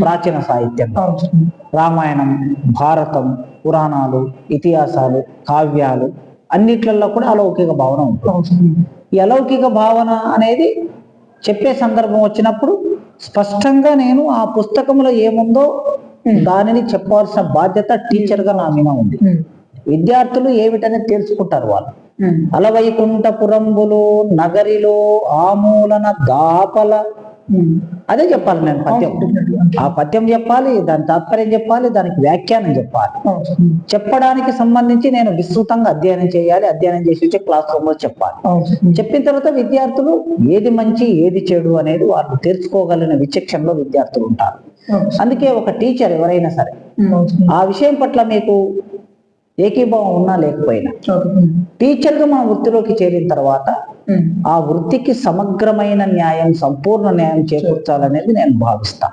ప్రాచీన సాహిత్యం. రామాయణం భారతం పురాణాలు ఇతిహాసాలు కావ్యాలు అన్నిట్లలో కూడా అలౌకిక భావన ఉంటుంది. ఈ అలౌకిక భావన అనేది చెప్పే సందర్భం వచ్చినప్పుడు స్పష్టంగా నేను ఆ పుస్తకంలో ఏముందో దానిని చెప్పాల్సిన బాధ్యత టీచర్గా నా మీద ఉంది. విద్యార్థులు ఏమిటనేది తెలుసుకుంటారు వాళ్ళు? అలవైకుంఠపురంబులు నగరిలో ఆమూలన దాపల. అదే చెప్పాలి నేను పద్యం ఆ పద్యం చెప్పాలి దాని తాత్పర్యం చెప్పాలి దానికి వ్యాఖ్యానం చెప్పాలి చెప్పడానికి సంబంధించి నేను విస్తృతంగా అధ్యయనం చేయాలి అధ్యయనం చేసి వచ్చి క్లాస్ రూమ్లో చెప్పాలి చెప్పిన తర్వాత విద్యార్థులు ఏది మంచి ఏది చెడు అనేది వాళ్ళు తెలుసుకోగలిగిన విచక్షణలో విద్యార్థులు ఉంటారు. అందుకే ఒక టీచర్ ఎవరైనా సరే. ఆ విషయం పట్ల మీకు ఏకీభావం ఉన్నా లేకపోయినా చదువు. టీచర్గా మన వృత్తిలోకి చేరిన తర్వాత. ఆ వృత్తికి సమగ్రమైన న్యాయం సంపూర్ణ న్యాయం చేకూర్చాలనేది నేను భావిస్తాను